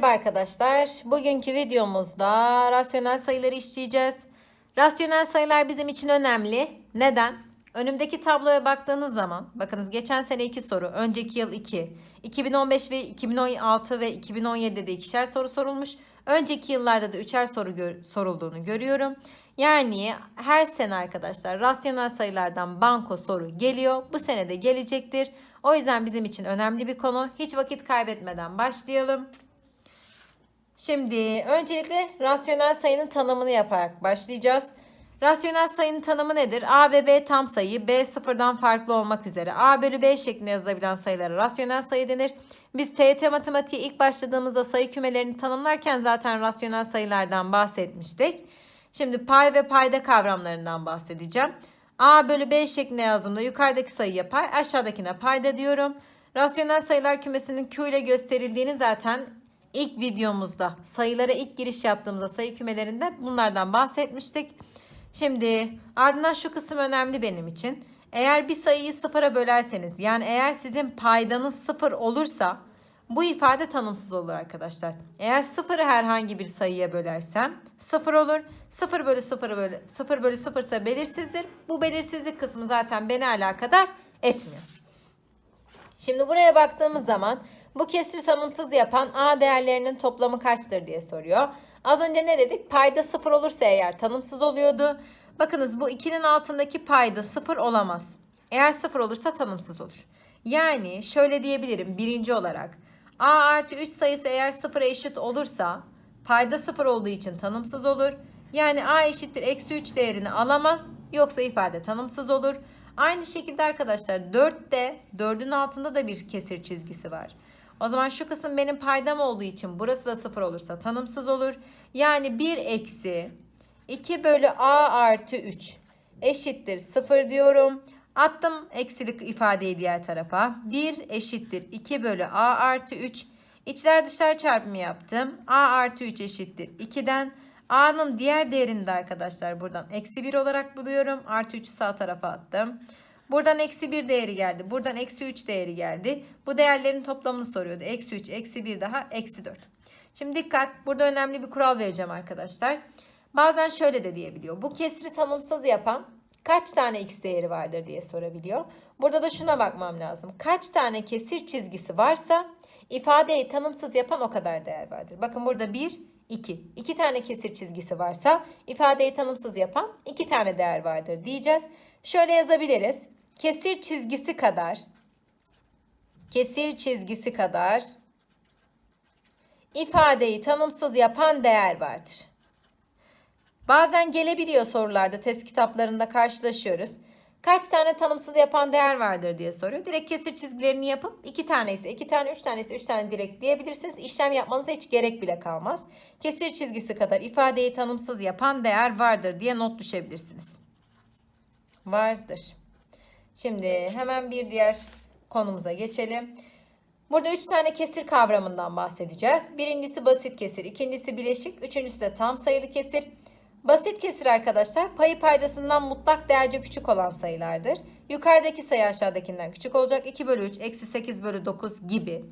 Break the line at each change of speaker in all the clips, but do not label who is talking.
Merhaba arkadaşlar. Bugünkü videomuzda rasyonel sayıları işleyeceğiz. Rasyonel sayılar bizim için önemli. Neden? Önümdeki tabloya baktığınız zaman, bakınız geçen sene 2 soru, önceki yıl 2, 2015 ve 2016 ve 2017'de de ikişer soru sorulmuş. Önceki yıllarda da üçer soru gör- sorulduğunu görüyorum. Yani her sene arkadaşlar rasyonel sayılardan banko soru geliyor. Bu sene de gelecektir. O yüzden bizim için önemli bir konu. Hiç vakit kaybetmeden başlayalım. Şimdi öncelikle rasyonel sayının tanımını yaparak başlayacağız. Rasyonel sayının tanımı nedir? A ve B tam sayı, B sıfırdan farklı olmak üzere A bölü B şeklinde yazılabilen sayılara rasyonel sayı denir. Biz TYT matematiğe ilk başladığımızda sayı kümelerini tanımlarken zaten rasyonel sayılardan bahsetmiştik. Şimdi pay ve payda kavramlarından bahsedeceğim. A bölü B şeklinde yazdığımda yukarıdaki sayıya pay, aşağıdakine payda diyorum. Rasyonel sayılar kümesinin Q ile gösterildiğini zaten ilk videomuzda sayılara ilk giriş yaptığımızda sayı kümelerinde bunlardan bahsetmiştik. Şimdi ardından şu kısım önemli benim için. Eğer bir sayıyı sıfıra bölerseniz yani eğer sizin paydanız sıfır olursa bu ifade tanımsız olur arkadaşlar. Eğer sıfırı herhangi bir sayıya bölersem sıfır olur. 0 bölü 0 bölü 0 bölü 0 ise belirsizdir. Bu belirsizlik kısmı zaten beni alakadar etmiyor. Şimdi buraya baktığımız zaman bu kesri tanımsız yapan A değerlerinin toplamı kaçtır diye soruyor. Az önce ne dedik? Payda 0 olursa eğer tanımsız oluyordu. Bakınız bu 2'nin altındaki payda 0 olamaz. Eğer 0 olursa tanımsız olur. Yani şöyle diyebilirim birinci olarak. A artı 3 sayısı eğer 0'a eşit olursa payda 0 olduğu için tanımsız olur. Yani A eşittir eksi 3 değerini alamaz. Yoksa ifade tanımsız olur. Aynı şekilde arkadaşlar 4'te 4'ün altında da bir kesir çizgisi var. O zaman şu kısım benim paydam olduğu için burası da 0 olursa tanımsız olur. Yani 1 eksi 2 bölü A artı 3 eşittir 0 diyorum. Attım eksilik ifadeyi diğer tarafa. 1 eşittir 2 bölü A artı 3. İçler dışlar çarpımı yaptım. A artı 3 eşittir 2'den. A'nın diğer değerini de arkadaşlar buradan eksi 1 olarak buluyorum. Artı 3'ü sağ tarafa attım. Buradan eksi 1 değeri geldi. Buradan eksi 3 değeri geldi. Bu değerlerin toplamını soruyordu. Eksi 3, eksi 1 daha eksi 4. Şimdi dikkat. Burada önemli bir kural vereceğim arkadaşlar. Bazen şöyle de diyebiliyor. Bu kesri tanımsız yapan kaç tane x değeri vardır diye sorabiliyor. Burada da şuna bakmam lazım. Kaç tane kesir çizgisi varsa ifadeyi tanımsız yapan o kadar değer vardır. Bakın burada 1, 2. 2 tane kesir çizgisi varsa ifadeyi tanımsız yapan 2 tane değer vardır diyeceğiz. Şöyle yazabiliriz. Kesir çizgisi kadar kesir çizgisi kadar ifadeyi tanımsız yapan değer vardır. Bazen gelebiliyor sorularda test kitaplarında karşılaşıyoruz. Kaç tane tanımsız yapan değer vardır diye soruyor. Direkt kesir çizgilerini yapıp iki tane ise iki tane, üç tane ise üç tane direkt diyebilirsiniz. İşlem yapmanıza hiç gerek bile kalmaz. Kesir çizgisi kadar ifadeyi tanımsız yapan değer vardır diye not düşebilirsiniz. Vardır. Şimdi hemen bir diğer konumuza geçelim. Burada üç tane kesir kavramından bahsedeceğiz. Birincisi basit kesir, ikincisi bileşik, üçüncüsü de tam sayılı kesir. Basit kesir arkadaşlar payı paydasından mutlak değerce küçük olan sayılardır. Yukarıdaki sayı aşağıdakinden küçük olacak. 2 bölü 3, eksi 8 bölü 9 gibi.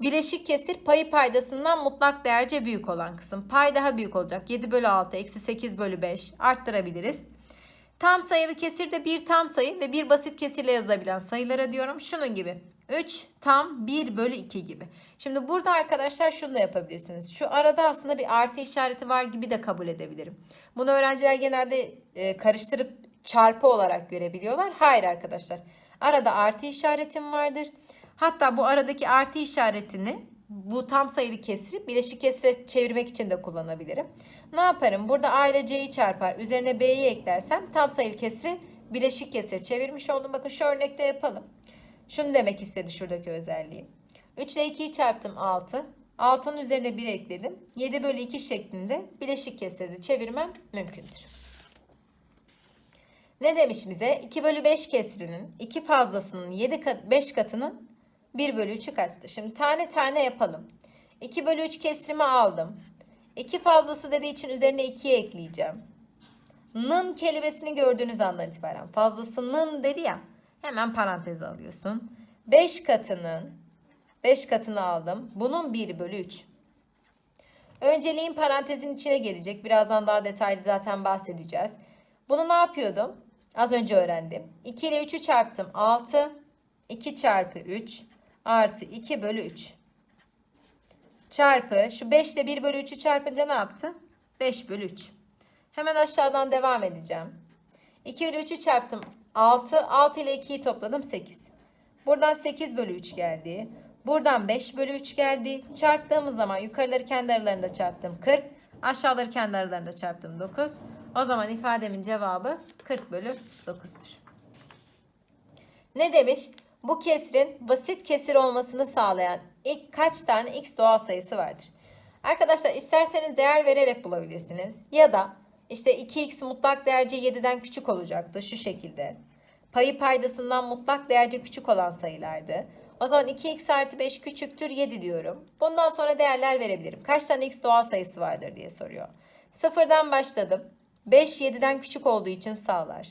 Bileşik kesir payı paydasından mutlak değerce büyük olan kısım. Pay daha büyük olacak. 7 bölü 6, eksi 8 bölü 5 arttırabiliriz. Tam sayılı kesir de bir tam sayı ve bir basit kesirle yazılabilen sayılara diyorum. Şunun gibi. 3 tam 1 bölü 2 gibi. Şimdi burada arkadaşlar şunu da yapabilirsiniz. Şu arada aslında bir artı işareti var gibi de kabul edebilirim. Bunu öğrenciler genelde e, karıştırıp çarpı olarak görebiliyorlar. Hayır arkadaşlar. Arada artı işaretim vardır. Hatta bu aradaki artı işaretini bu tam sayılı kesri bileşik kesre çevirmek için de kullanabilirim. Ne yaparım? Burada A ile C'yi çarpar. Üzerine B'yi eklersem tam sayılı kesri bileşik kesre çevirmiş oldum. Bakın şu örnekte yapalım. Şunu demek istedi şuradaki özelliği. 3 ile 2'yi çarptım 6. 6'nın üzerine 1 ekledim. 7 bölü 2 şeklinde bileşik kesrede çevirmem mümkündür. Ne demiş bize? 2 bölü 5 kesrinin 2 fazlasının 7 kat, 5 katının 1 bölü 3'ü kaçtır? Şimdi tane tane yapalım. 2 bölü 3 kesrimi aldım. 2 fazlası dediği için üzerine 2'yi ekleyeceğim. Nın kelimesini gördüğünüz andan itibaren fazlasının dedi ya hemen paranteze alıyorsun. 5 katının 5 katını aldım. Bunun 1 bölü 3. Önceliğin parantezin içine gelecek. Birazdan daha detaylı zaten bahsedeceğiz. Bunu ne yapıyordum? Az önce öğrendim. 2 ile 3'ü çarptım. 6. 2 çarpı 3 artı 2 bölü 3. Çarpı şu 5 ile 1 bölü 3'ü çarpınca ne yaptı? 5 bölü 3. Hemen aşağıdan devam edeceğim. 2 ile 3'ü çarptım. 6. 6 ile 2'yi topladım 8. Buradan 8 bölü 3 geldi. Buradan 5 bölü 3 geldi. Çarptığımız zaman yukarıları kendi aralarında çarptım 40. Aşağıları kendi aralarında çarptım 9. O zaman ifademin cevabı 40 bölü 9'dur. Ne demiş? Bu kesrin basit kesir olmasını sağlayan ilk kaç tane x doğal sayısı vardır? Arkadaşlar isterseniz değer vererek bulabilirsiniz. Ya da işte 2x mutlak değerce 7'den küçük olacaktı şu şekilde. Payı paydasından mutlak değerce küçük olan sayılardı. O zaman 2x artı 5 küçüktür 7 diyorum. Bundan sonra değerler verebilirim. Kaç tane x doğal sayısı vardır diye soruyor. Sıfırdan başladım. 5 7'den küçük olduğu için sağlar.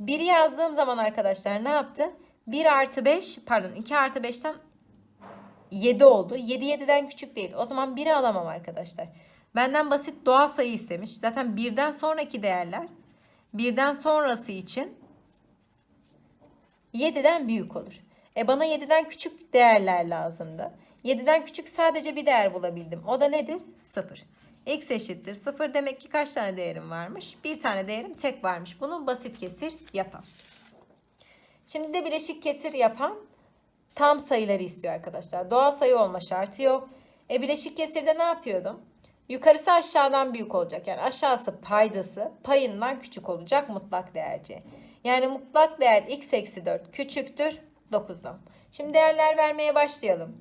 1'i yazdığım zaman arkadaşlar ne yaptı? 1 artı 5 pardon 2 artı 5'ten 7 oldu. 7 7'den küçük değil. O zaman 1'i alamam arkadaşlar. Benden basit doğal sayı istemiş. Zaten birden sonraki değerler birden sonrası için 7'den büyük olur. E bana 7'den küçük değerler lazımdı. 7'den küçük sadece bir değer bulabildim. O da nedir? 0. X eşittir 0 demek ki kaç tane değerim varmış? Bir tane değerim tek varmış. Bunu basit kesir yapan. Şimdi de bileşik kesir yapan tam sayıları istiyor arkadaşlar. Doğal sayı olma şartı yok. E bileşik kesirde ne yapıyordum? Yukarısı aşağıdan büyük olacak. Yani aşağısı paydası payından küçük olacak mutlak değerce. Yani mutlak değer x eksi 4 küçüktür 9'dan. Şimdi değerler vermeye başlayalım.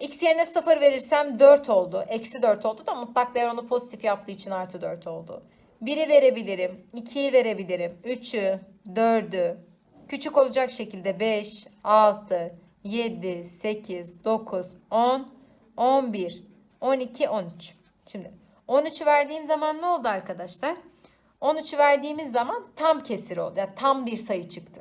X yerine 0 verirsem 4 oldu. Eksi 4 oldu da mutlak değer onu pozitif yaptığı için artı 4 oldu. 1'i verebilirim. 2'yi verebilirim. 3'ü, 4'ü. Küçük olacak şekilde 5, 6, 7, 8, 9, 10, 11, 12, 13. Şimdi 13'ü verdiğim zaman ne oldu arkadaşlar? 13'ü verdiğimiz zaman tam kesir oldu. Yani tam bir sayı çıktı.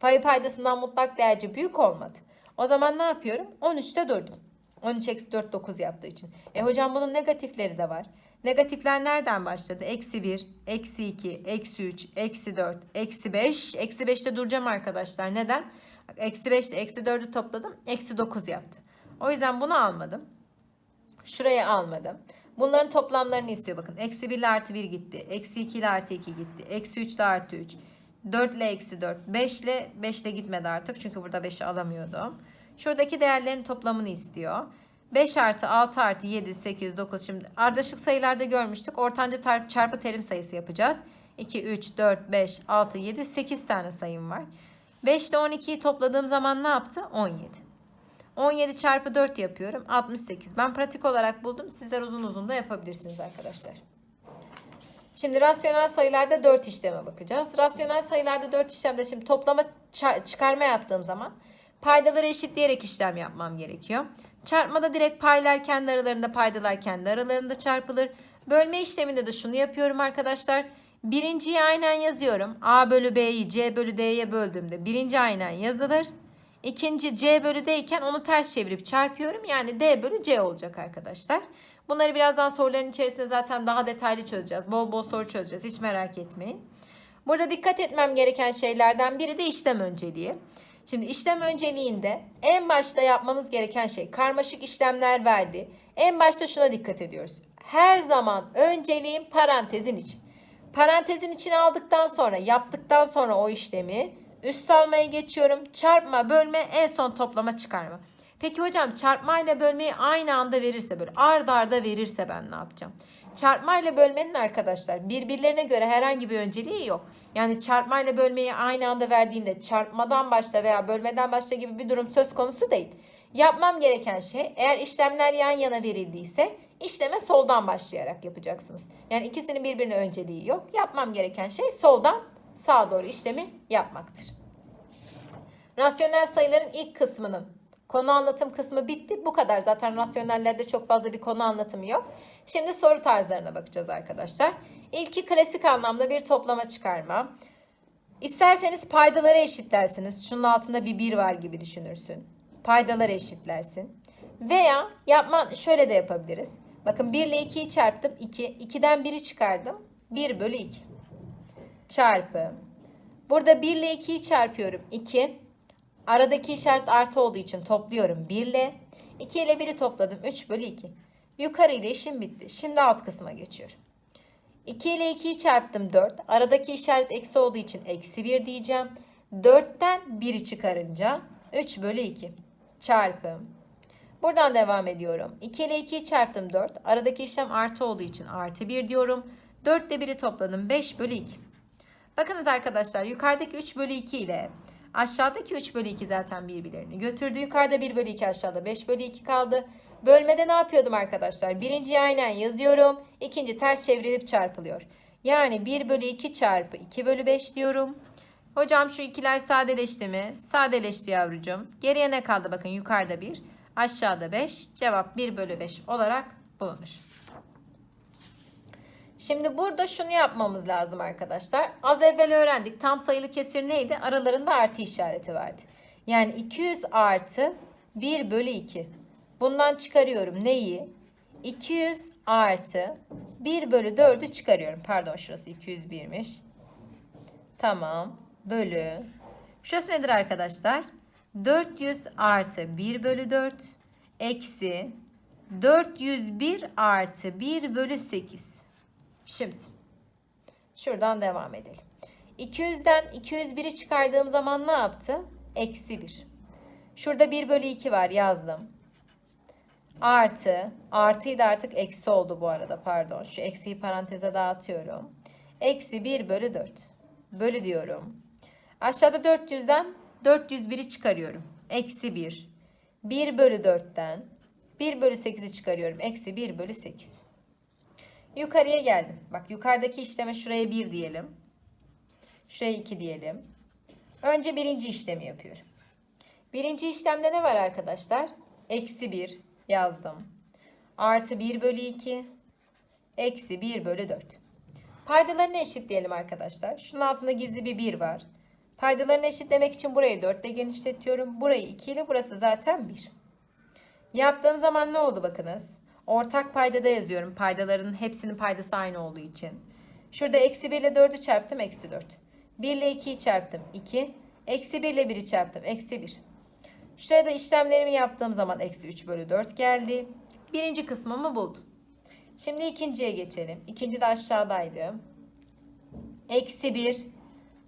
Payı paydasından mutlak değerci büyük olmadı. O zaman ne yapıyorum? 13'te durdum. 13 eksi 4 9 yaptığı için. E hocam bunun negatifleri de var. Negatifler nereden başladı? Eksi 1, eksi 2, eksi 3, eksi 4, eksi 5. Eksi 5'te duracağım arkadaşlar. Neden? Eksi 5 ile eksi 4'ü topladım. Eksi 9 yaptı. O yüzden bunu almadım. Şuraya almadım. Bunların toplamlarını istiyor bakın. Eksi 1 ile artı 1 gitti. Eksi 2 ile artı 2 gitti. Eksi 3 ile artı 3. 4 ile eksi 4. 5 ile 5 ile gitmedi artık. Çünkü burada 5'i alamıyordum. Şuradaki değerlerin toplamını istiyor. 5 artı 6 artı 7, 8, 9. Şimdi ardışık sayılarda görmüştük. Ortanca çarpı terim sayısı yapacağız. 2, 3, 4, 5, 6, 7, 8 tane sayım var. 5 ile 12'yi topladığım zaman ne yaptı? 17. 17 çarpı 4 yapıyorum. 68. Ben pratik olarak buldum. Sizler uzun uzun da yapabilirsiniz arkadaşlar. Şimdi rasyonel sayılarda 4 işleme bakacağız. Rasyonel sayılarda 4 işlemde şimdi toplama çıkarma yaptığım zaman paydaları eşitleyerek işlem yapmam gerekiyor. Çarpmada direkt paylar kendi aralarında paydalar kendi aralarında çarpılır. Bölme işleminde de şunu yapıyorum arkadaşlar. Birinciyi aynen yazıyorum. A bölü B'yi C bölü D'ye böldüğümde birinci aynen yazılır. İkinci C bölü D iken onu ters çevirip çarpıyorum. Yani D bölü C olacak arkadaşlar. Bunları birazdan soruların içerisinde zaten daha detaylı çözeceğiz. Bol bol soru çözeceğiz. Hiç merak etmeyin. Burada dikkat etmem gereken şeylerden biri de işlem önceliği. Şimdi işlem önceliğinde en başta yapmanız gereken şey karmaşık işlemler verdi. En başta şuna dikkat ediyoruz. Her zaman önceliğin parantezin için. Parantezin içine aldıktan sonra yaptıktan sonra o işlemi üst salmaya geçiyorum. Çarpma, bölme, en son toplama, çıkarma. Peki hocam çarpma ile bölmeyi aynı anda verirse böyle ard arda verirse ben ne yapacağım? Çarpma ile bölmenin arkadaşlar birbirlerine göre herhangi bir önceliği yok. Yani çarpma ile bölmeyi aynı anda verdiğinde çarpmadan başla veya bölmeden başla gibi bir durum söz konusu değil. Yapmam gereken şey eğer işlemler yan yana verildiyse işleme soldan başlayarak yapacaksınız. Yani ikisinin birbirine önceliği yok. Yapmam gereken şey soldan sağa doğru işlemi yapmaktır. Rasyonel sayıların ilk kısmının konu anlatım kısmı bitti. Bu kadar. Zaten rasyonellerde çok fazla bir konu anlatımı yok. Şimdi soru tarzlarına bakacağız arkadaşlar. İlki klasik anlamda bir toplama çıkarma. İsterseniz paydaları eşitlersiniz. Şunun altında bir 1 var gibi düşünürsün. Paydaları eşitlersin. Veya yapman şöyle de yapabiliriz. Bakın 1 ile 2'yi çarptım. 2. 2'den 1'i çıkardım. 1 bölü 2. Çarpı. Burada 1 ile 2'yi çarpıyorum. 2. Aradaki işaret artı olduğu için topluyorum 1 ile. 2 ile 1'i topladım. 3 bölü 2. Yukarı ile işim bitti. Şimdi alt kısma geçiyorum. 2 ile 2'yi çarptım 4. Aradaki işaret eksi olduğu için eksi 1 diyeceğim. 4'ten 1'i çıkarınca 3 bölü 2 çarpı. Buradan devam ediyorum. 2 ile 2'yi çarptım 4. Aradaki işlem artı olduğu için artı 1 diyorum. 4 ile 1'i topladım 5 bölü 2. Bakınız arkadaşlar yukarıdaki 3 bölü 2 ile aşağıdaki 3 bölü 2 zaten birbirlerini götürdü. Yukarıda 1 bölü 2 aşağıda 5 bölü 2 kaldı. Bölmede ne yapıyordum arkadaşlar? Birinciyi aynen yazıyorum. İkinci ters çevrilip çarpılıyor. Yani 1 bölü 2 çarpı 2 bölü 5 diyorum. Hocam şu ikiler sadeleşti mi? Sadeleşti yavrucuğum. Geriye ne kaldı? Bakın yukarıda 1, aşağıda 5. Cevap 1 bölü 5 olarak bulunur. Şimdi burada şunu yapmamız lazım arkadaşlar. Az evvel öğrendik. Tam sayılı kesir neydi? Aralarında artı işareti vardı. Yani 200 artı 1 bölü 2. Bundan çıkarıyorum neyi? 200 artı 1 bölü 4'ü çıkarıyorum. Pardon şurası 201'miş. Tamam. Bölü. Şurası nedir arkadaşlar? 400 artı 1 bölü 4 eksi 401 artı 1 bölü 8. Şimdi şuradan devam edelim. 200'den 201'i çıkardığım zaman ne yaptı? Eksi 1. Şurada 1 bölü 2 var yazdım. Artı. Artıyı da artık eksi oldu bu arada pardon. Şu eksiyi paranteze dağıtıyorum. Eksi 1 bölü 4. Bölü diyorum. Aşağıda 400'den 401'i çıkarıyorum. Eksi 1. 1 bölü 4'ten 1 bölü 8'i çıkarıyorum. Eksi 1 bölü 8. Yukarıya geldim. Bak yukarıdaki işleme şuraya 1 diyelim. Şuraya 2 diyelim. Önce birinci işlemi yapıyorum. Birinci işlemde ne var arkadaşlar? Eksi 1 yazdım. Artı 1 bölü 2. Eksi 1 bölü 4. Paydalarını eşitleyelim arkadaşlar. Şunun altında gizli bir 1 var. Paydalarını eşitlemek için burayı 4 ile genişletiyorum. Burayı 2 ile burası zaten 1. Yaptığım zaman ne oldu bakınız. Ortak paydada yazıyorum. Paydaların hepsinin paydası aynı olduğu için. Şurada eksi 1 ile 4'ü çarptım. Eksi 4. 1 ile 2'yi çarptım. 2. Eksi 1 ile 1'i çarptım. Eksi 1. Şuraya da işlemlerimi yaptığım zaman eksi 3 bölü 4 geldi. Birinci kısmımı buldum. Şimdi ikinciye geçelim. İkinci de aşağıdaydı. Eksi 1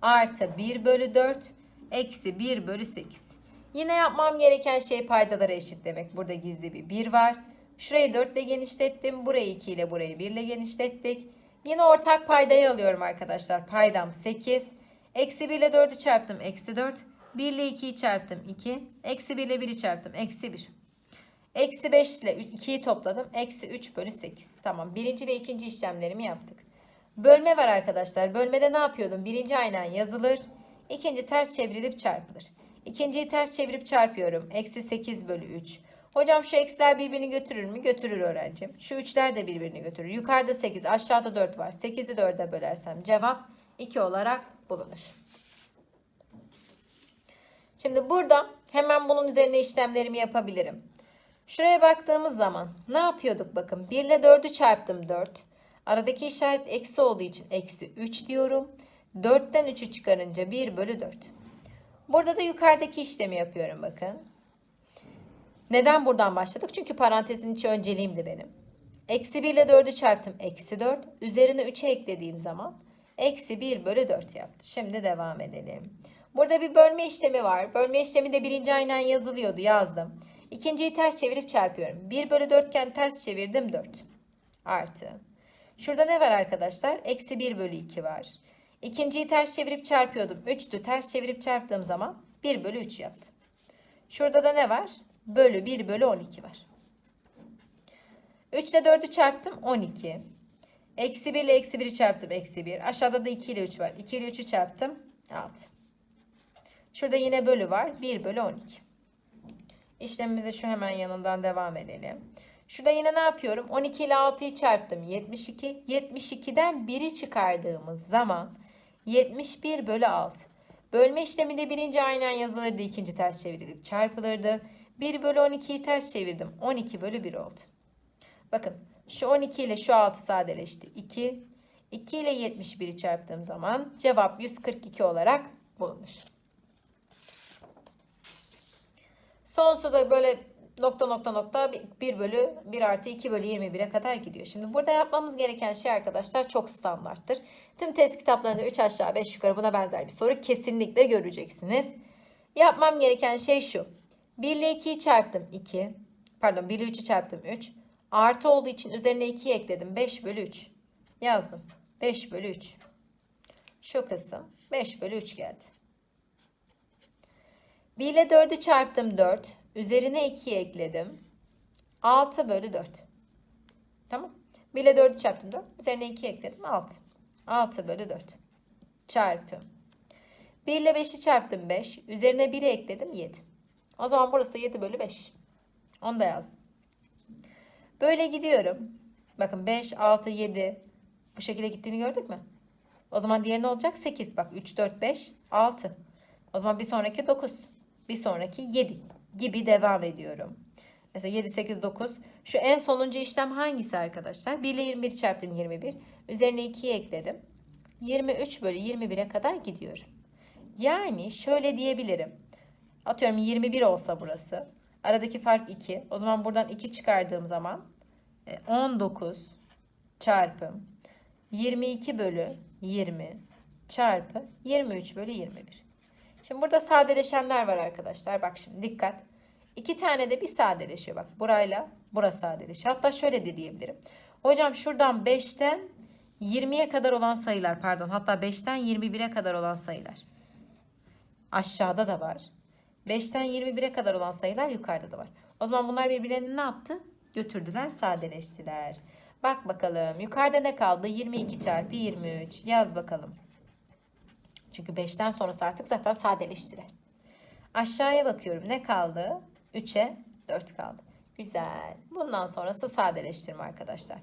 artı 1 bölü 4 eksi 1 bölü 8. Yine yapmam gereken şey paydaları eşitlemek. Burada gizli bir 1 var. Şurayı 4 ile genişlettim. Burayı 2 ile burayı 1 ile genişlettik. Yine ortak paydayı alıyorum arkadaşlar. Paydam 8. Eksi 1 ile 4'ü çarptım. Eksi 4. 1 ile 2'yi çarptım. 2. Eksi 1 ile 1'i çarptım. Eksi 1. Eksi 5 ile 2'yi topladım. Eksi 3 bölü 8. Tamam. Birinci ve ikinci işlemlerimi yaptık. Bölme var arkadaşlar. Bölmede ne yapıyordum? Birinci aynen yazılır. İkinci ters çevrilip çarpılır. İkinciyi ters çevirip çarpıyorum. Eksi 8 bölü 3. Hocam şu eksiler birbirini götürür mü? Götürür öğrencim. Şu üçler de birbirini götürür. Yukarıda 8, aşağıda 4 var. 8'i 4'e bölersem cevap 2 olarak bulunur. Şimdi burada hemen bunun üzerine işlemlerimi yapabilirim. Şuraya baktığımız zaman ne yapıyorduk bakın. 1 ile 4'ü çarptım 4. Aradaki işaret eksi olduğu için eksi 3 diyorum. 4'ten 3'ü çıkarınca 1 bölü 4. Burada da yukarıdaki işlemi yapıyorum bakın. Neden buradan başladık? Çünkü parantezin içi önceliğimdi benim. Eksi 1 ile 4'ü çarptım. Eksi 4. Üzerine 3'e eklediğim zaman eksi 1 bölü 4 yaptı. Şimdi devam edelim. Burada bir bölme işlemi var. Bölme işlemi de birinci aynen yazılıyordu. Yazdım. İkinciyi ters çevirip çarpıyorum. 1 bölü 4 iken ters çevirdim 4. Artı. Şurada ne var arkadaşlar? Eksi 1 bölü 2 var. İkinciyi ters çevirip çarpıyordum. 3'tü. Ters çevirip çarptığım zaman 1 bölü 3 yaptı. Şurada da ne var? Bölü 1 bölü 12 var. 3 ile 4'ü çarptım 12. Eksi 1 ile eksi 1'i çarptım eksi 1. Aşağıda da 2 ile 3 var. 2 ile 3'ü çarptım 6. Şurada yine bölü var. 1 bölü 12. İşlemimize şu hemen yanından devam edelim. Şurada yine ne yapıyorum? 12 ile 6'yı çarptım. 72. 72'den 1'i çıkardığımız zaman 71 bölü 6. Bölme işleminde birinci aynen yazılırdı. ikinci ters çevrilip çarpılırdı. 1 bölü 12'yi ters çevirdim. 12 bölü 1 oldu. Bakın Şu 12 ile şu 6 sadeleşti. 2. 2 ile 71'i çarptığım zaman cevap 142 olarak bulunur. Sonsu da böyle nokta nokta nokta 1 bölü 1 artı 2 bölü 21'e kadar gidiyor. Şimdi burada yapmamız gereken şey arkadaşlar çok standarttır. Tüm test kitaplarında 3 aşağı 5 yukarı buna benzer bir soru kesinlikle göreceksiniz. Yapmam gereken şey şu. 1 ile 2'yi çarptım 2. Pardon 1 ile 3'ü çarptım 3. Artı olduğu için üzerine 2'yi ekledim. 5 bölü 3. Yazdım. 5 bölü 3. Şu kısım 5 bölü 3 geldi. 1 ile 4'ü çarptım 4. Üzerine 2'yi ekledim. 6 bölü 4. Tamam. 1 ile 4'ü çarptım 4. Üzerine 2 ekledim 6. 6 bölü 4. Çarpı. 1 ile 5'i çarptım 5. Üzerine 1'i ekledim 7. O zaman burası da 7 bölü 5. Onu da yazdım. Böyle gidiyorum. Bakın 5, 6, 7. Bu şekilde gittiğini gördük mü? O zaman diğeri ne olacak? 8. Bak 3, 4, 5, 6. O zaman bir sonraki 9. Bir sonraki 7 gibi devam ediyorum. Mesela 7, 8, 9. Şu en sonuncu işlem hangisi arkadaşlar? 1 ile 21 çarptım 21. Üzerine 2'yi ekledim. 23 bölü 21'e kadar gidiyorum. Yani şöyle diyebilirim. Atıyorum 21 olsa burası. Aradaki fark 2. O zaman buradan 2 çıkardığım zaman e, 19 çarpı 22 bölü 20 çarpı 23 bölü 21. Şimdi burada sadeleşenler var arkadaşlar. Bak şimdi dikkat. İki tane de bir sadeleşiyor. Bak burayla burası sadeleşiyor. Hatta şöyle de diyebilirim. Hocam şuradan 5'ten 20'ye kadar olan sayılar pardon hatta 5'ten 21'e kadar olan sayılar. Aşağıda da var. 5'ten 21'e kadar olan sayılar yukarıda da var. O zaman bunlar birbirlerini ne yaptı? Götürdüler, sadeleştiler. Bak bakalım yukarıda ne kaldı? 22 çarpı 23. Yaz bakalım. Çünkü 5'ten sonrası artık zaten sadeleştiler. Aşağıya bakıyorum. Ne kaldı? 3'e 4 kaldı. Güzel. Bundan sonrası sadeleştirme arkadaşlar.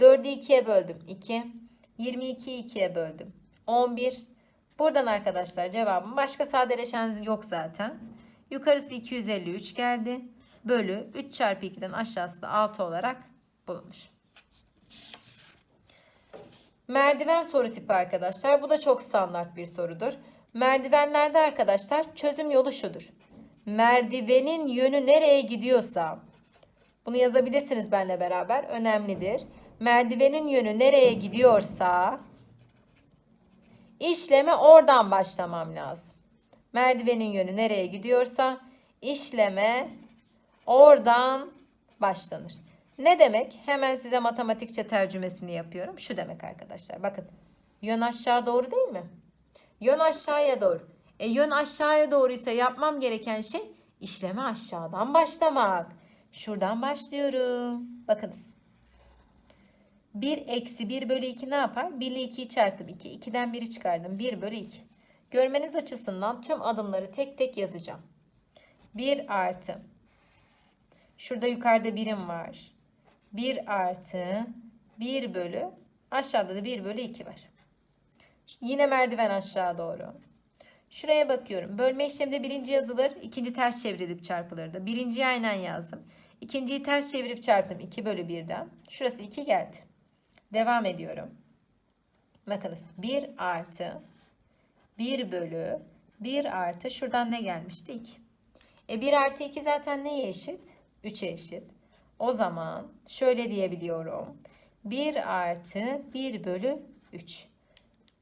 4'ü 2'ye böldüm. 2. 22'yi 2'ye böldüm. 11. Buradan arkadaşlar cevabım başka sadeleşen yok zaten. Yukarısı 253 geldi. Bölü 3 çarpı 2'den aşağısı da 6 olarak bulunur. Merdiven soru tipi arkadaşlar. Bu da çok standart bir sorudur. Merdivenlerde arkadaşlar çözüm yolu şudur. Merdivenin yönü nereye gidiyorsa bunu yazabilirsiniz benimle beraber. Önemlidir. Merdivenin yönü nereye gidiyorsa işleme oradan başlamam lazım. Merdivenin yönü nereye gidiyorsa işleme oradan başlanır. Ne demek? Hemen size matematikçe tercümesini yapıyorum. Şu demek arkadaşlar. Bakın. Yön aşağı doğru değil mi? Yön aşağıya doğru. E yön aşağıya doğru ise yapmam gereken şey işleme aşağıdan başlamak. Şuradan başlıyorum. Bakınız. 1 eksi 1 bölü 2 ne yapar? 1 ile 2'yi çarptım. 2. 2'den 1'i çıkardım. 1 bölü 2. Görmeniz açısından tüm adımları tek tek yazacağım. 1 artı. Şurada yukarıda birim var. 1 artı 1 bölü aşağıda da 1 bölü 2 var. Yine merdiven aşağı doğru. Şuraya bakıyorum. Bölme işleminde birinci yazılır. ikinci ters çevrilip çarpılırdı. Birinciyi aynen yazdım. İkinciyi ters çevirip çarptım. 2 bölü 1'den. Şurası 2 geldi. Devam ediyorum. Bakınız 1 artı 1 bölü 1 artı şuradan ne gelmişti? 2. E 1 artı 2 zaten neye eşit? 3'e eşit. O zaman şöyle diyebiliyorum. 1 artı 1 bölü 3.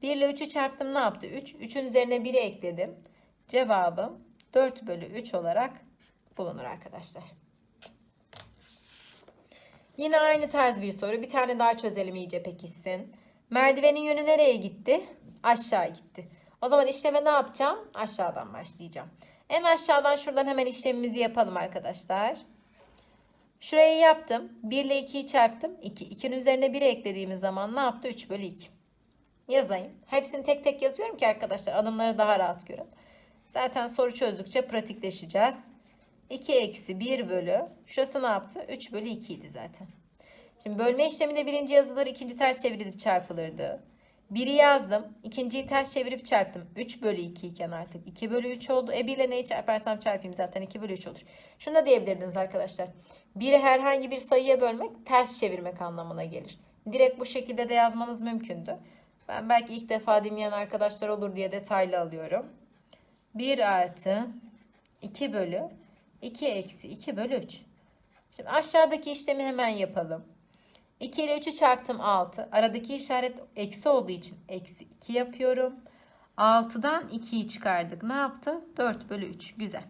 1 ile 3'ü çarptım ne yaptı? 3. 3'ün üzerine 1'i ekledim. Cevabım 4 bölü 3 olarak bulunur arkadaşlar. Yine aynı tarz bir soru. Bir tane daha çözelim iyice pekişsin. Merdivenin yönü nereye gitti? Aşağı gitti. O zaman işleme ne yapacağım? Aşağıdan başlayacağım. En aşağıdan şuradan hemen işlemimizi yapalım arkadaşlar. Şurayı yaptım. 1 ile 2'yi çarptım. 2. 2'nin üzerine 1 eklediğimiz zaman ne yaptı? 3 bölü 2. Yazayım. Hepsini tek tek yazıyorum ki arkadaşlar adımları daha rahat görün. Zaten soru çözdükçe pratikleşeceğiz. 2 eksi 1 bölü. Şurası ne yaptı? 3 bölü 2 idi zaten. Şimdi bölme işleminde birinci yazılır, ikinci ters çevrilip çarpılırdı. 1'i yazdım. İkinciyi ters çevirip çarptım. 3 bölü 2 iken artık 2 bölü 3 oldu. E 1 ile neyi çarparsam çarpayım zaten 2 bölü 3 olur. Şunu da diyebilirdiniz arkadaşlar. 1'i herhangi bir sayıya bölmek ters çevirmek anlamına gelir. Direkt bu şekilde de yazmanız mümkündü. Ben belki ilk defa dinleyen arkadaşlar olur diye detaylı alıyorum. 1 artı 2 bölü 2 eksi 2 bölü 3. Şimdi aşağıdaki işlemi hemen yapalım. 2 ile 3'ü çarptım 6. Aradaki işaret eksi olduğu için eksi 2 yapıyorum. 6'dan 2'yi çıkardık. Ne yaptı? 4 bölü 3. Güzel.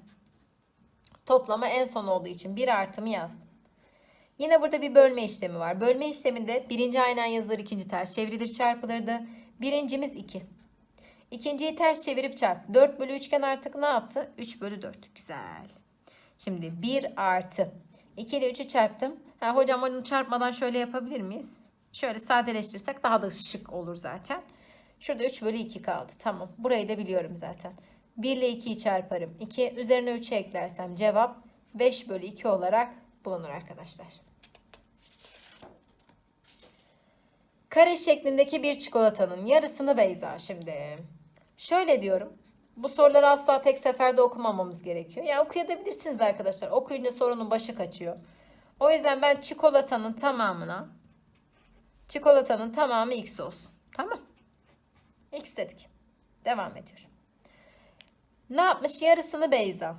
Toplama en son olduğu için 1 artımı yazdım. Yine burada bir bölme işlemi var. Bölme işleminde birinci aynen yazılır, ikinci ters çevrilir, çarpılırdı. Birincimiz 2. İkinciyi ters çevirip çarp. 4 bölü 3 iken artık ne yaptı? 3 bölü 4. Güzel. Şimdi 1 artı. 2 ile 3'ü çarptım. Ha, hocam onu çarpmadan şöyle yapabilir miyiz? Şöyle sadeleştirirsek daha da şık olur zaten. Şurada 3 bölü 2 kaldı. Tamam. Burayı da biliyorum zaten. 1 ile 2'yi çarparım. 2 üzerine 3'ü eklersem cevap 5 bölü 2 olarak bulunur arkadaşlar. Kare şeklindeki bir çikolatanın yarısını Beyza şimdi. Şöyle diyorum. Bu soruları asla tek seferde okumamamız gerekiyor. Yani okuyabilirsiniz arkadaşlar. Okuyunca sorunun başı kaçıyor. O yüzden ben çikolatanın tamamına çikolatanın tamamı x olsun. Tamam. X dedik. Devam ediyorum. Ne yapmış? Yarısını Beyza.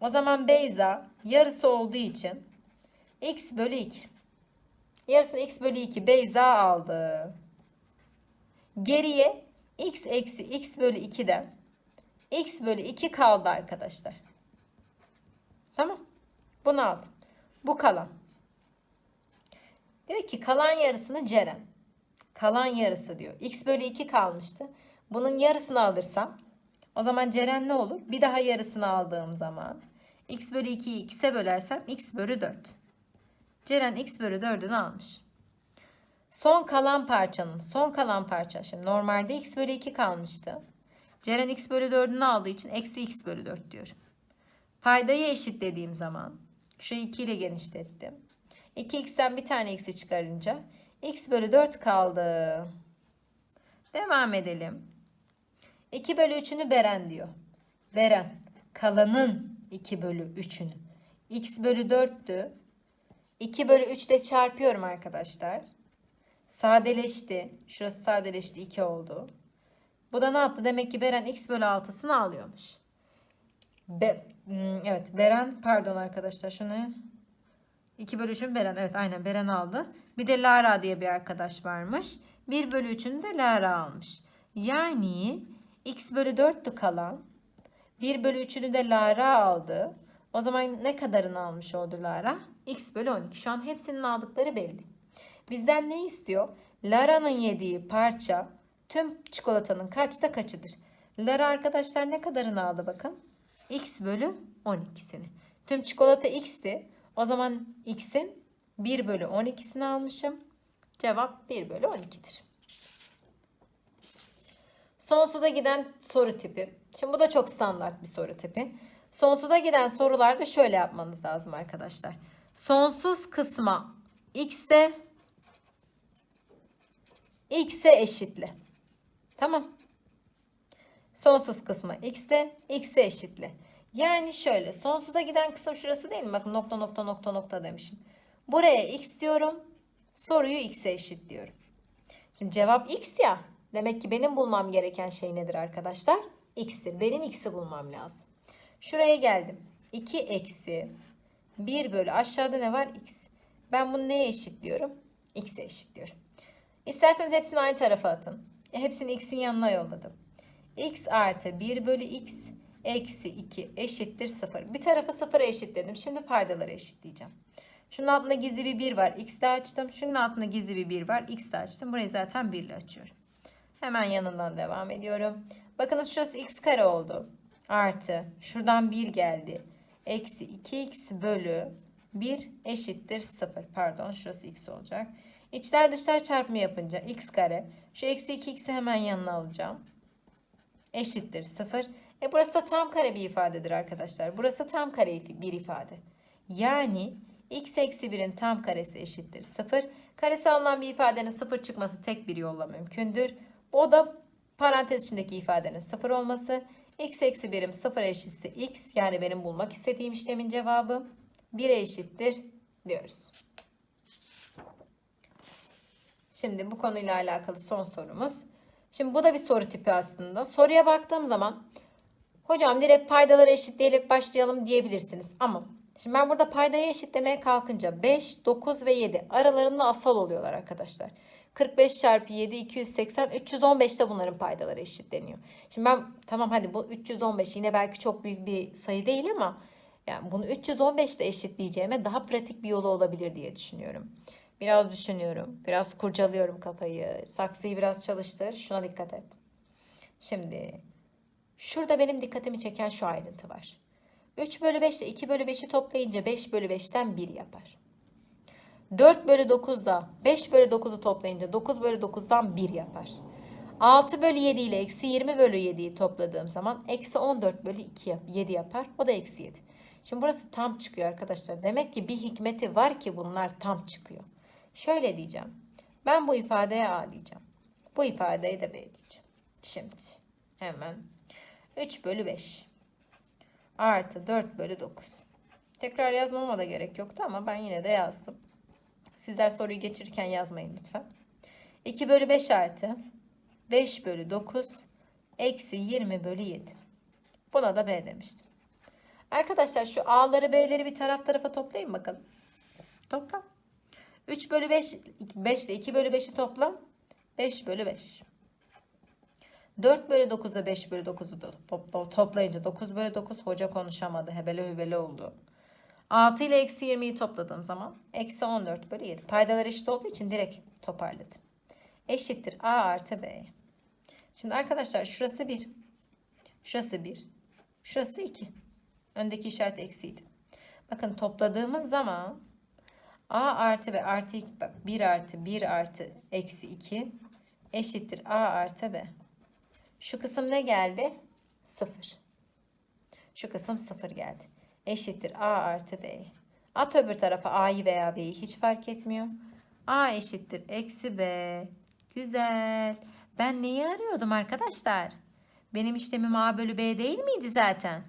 O zaman Beyza yarısı olduğu için x bölü 2. Yarısını x bölü 2 Beyza aldı. Geriye x eksi x bölü 2'den x bölü 2 kaldı arkadaşlar. Tamam. Bunu aldım. Bu kalan. Diyor ki kalan yarısını Ceren. Kalan yarısı diyor. X bölü 2 kalmıştı. Bunun yarısını alırsam o zaman Ceren ne olur? Bir daha yarısını aldığım zaman x bölü 2'yi x'e bölersem x bölü 4. Ceren x bölü 4'ünü almış. Son kalan parçanın son kalan parça. Şimdi normalde x bölü 2 kalmıştı. Ceren x bölü 4'ünü aldığı için eksi x bölü 4 diyorum. Paydayı eşitlediğim zaman şurayı 2 ile genişlettim. 2x'ten bir tane x'i çıkarınca x bölü 4 kaldı. Devam edelim. 2 bölü 3'ünü Beren diyor. Beren kalanın 2 bölü 3'ünü. x bölü 4'tü. 2 bölü 3 ile çarpıyorum arkadaşlar. Sadeleşti. Şurası sadeleşti 2 oldu. Bu da ne yaptı? Demek ki Beren x bölü 6'sını alıyormuş. Be hmm, evet Beren pardon arkadaşlar şunu 2 bölü 3'ün Beren evet aynen Beren aldı. Bir de Lara diye bir arkadaş varmış. 1 bölü 3'ünü de Lara almış. Yani x bölü 4'tü kalan. 1 bölü 3'ünü de Lara aldı. O zaman ne kadarını almış oldu Lara? x bölü 12. Şu an hepsinin aldıkları belli. Bizden ne istiyor? Lara'nın yediği parça tüm çikolatanın kaçta kaçıdır? Lara arkadaşlar ne kadarını aldı bakın? X bölü 12'sini. Tüm çikolata x'ti. O zaman x'in 1 bölü 12'sini almışım. Cevap 1 bölü 12'dir. Sonsuza giden soru tipi. Şimdi bu da çok standart bir soru tipi. Sonsuza giden sorularda şöyle yapmanız lazım arkadaşlar. Sonsuz kısma x'te x'e eşitle. Tamam. Sonsuz kısma x'te x'e eşitle. Yani şöyle sonsuza giden kısım şurası değil mi? Bakın nokta nokta nokta nokta demişim. Buraya x diyorum. Soruyu x'e eşitliyorum. Şimdi cevap x ya. Demek ki benim bulmam gereken şey nedir arkadaşlar? x'tir. Benim x'i bulmam lazım. Şuraya geldim. 2 eksi 1 bölü aşağıda ne var? x. Ben bunu neye eşitliyorum? x'e eşitliyorum. İsterseniz hepsini aynı tarafa atın. E, hepsini x'in yanına yolladım. X artı 1 bölü x eksi 2 eşittir 0. Bir tarafı 0'a eşitledim. Şimdi paydaları eşitleyeceğim. Şunun altında gizli bir 1 var. X de açtım. Şunun altında gizli bir 1 var. X de açtım. Burayı zaten 1 ile açıyorum. Hemen yanından devam ediyorum. Bakınız şurası x kare oldu. Artı. Şuradan 1 geldi. Eksi 2x bölü 1 eşittir 0. Pardon şurası x olacak. İçler dışlar çarpımı yapınca x kare. Şu eksi 2x'i hemen yanına alacağım. Eşittir 0. E burası da tam kare bir ifadedir arkadaşlar. Burası tam kare bir ifade. Yani x eksi 1'in tam karesi eşittir 0. Karesi alınan bir ifadenin 0 çıkması tek bir yolla mümkündür. O da parantez içindeki ifadenin 0 olması. x eksi birim 0 eşitse x yani benim bulmak istediğim işlemin cevabı 1'e eşittir diyoruz. Şimdi bu konuyla alakalı son sorumuz. Şimdi bu da bir soru tipi aslında. Soruya baktığım zaman hocam direkt paydaları eşitleyerek başlayalım diyebilirsiniz. Ama şimdi ben burada paydayı eşitlemeye kalkınca 5, 9 ve 7 aralarında asal oluyorlar arkadaşlar. 45 çarpı 7 280 315 de bunların paydaları eşitleniyor. Şimdi ben tamam hadi bu 315 yine belki çok büyük bir sayı değil ama yani bunu 315 ile eşitleyeceğime daha pratik bir yolu olabilir diye düşünüyorum. Biraz düşünüyorum. Biraz kurcalıyorum kafayı. Saksıyı biraz çalıştır. Şuna dikkat et. Şimdi şurada benim dikkatimi çeken şu ayrıntı var. 3 bölü 5 ile 2 bölü 5'i toplayınca 5 bölü 5'ten 1 yapar. 4 bölü 9 da 5 bölü 9'u toplayınca 9 bölü 9'dan 1 yapar. 6 bölü 7 ile eksi 20 bölü 7'yi topladığım zaman eksi 14 bölü 2 yap, 7 yapar. O da eksi 7. Şimdi burası tam çıkıyor arkadaşlar. Demek ki bir hikmeti var ki bunlar tam çıkıyor. Şöyle diyeceğim. Ben bu ifadeye A diyeceğim. Bu ifadeye de B diyeceğim. Şimdi hemen 3 bölü 5 artı 4 bölü 9. Tekrar yazmama da gerek yoktu ama ben yine de yazdım. Sizler soruyu geçirirken yazmayın lütfen. 2 bölü 5 artı 5 bölü 9 eksi 20 bölü 7. Buna da B demiştim. Arkadaşlar şu A'ları B'leri bir taraf tarafa toplayın bakalım. Topla. 3 bölü 5, 5 ile 2 bölü 5'i topla. 5 bölü 5. 4 bölü 9'a 5 bölü 9'u da to- toplayınca 9 bölü 9 hoca konuşamadı. Hebele hübele oldu. 6 ile eksi 20'yi topladığım zaman eksi 14 bölü 7. Paydalar eşit olduğu için direkt toparladım. Eşittir A artı B. Şimdi arkadaşlar şurası 1. Şurası 1. Şurası 2. Öndeki işaret eksiydi. Bakın topladığımız zaman A artı B artı 2, bak 1 artı 1 artı eksi 2 eşittir A artı B. Şu kısım ne geldi? 0. Şu kısım 0 geldi. Eşittir A artı B. At öbür tarafa A'yı veya B'yi hiç fark etmiyor. A eşittir eksi B. Güzel. Ben neyi arıyordum arkadaşlar? Benim işlemim A bölü B değil miydi zaten?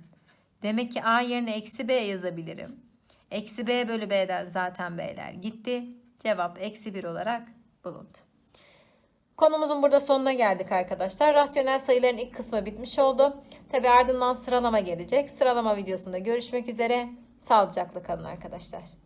Demek ki A yerine eksi B yazabilirim. Eksi B bölü B'den zaten B'ler gitti. Cevap eksi 1 olarak bulundu. Konumuzun burada sonuna geldik arkadaşlar. Rasyonel sayıların ilk kısmı bitmiş oldu. Tabi ardından sıralama gelecek. Sıralama videosunda görüşmek üzere. Sağlıcakla kalın arkadaşlar.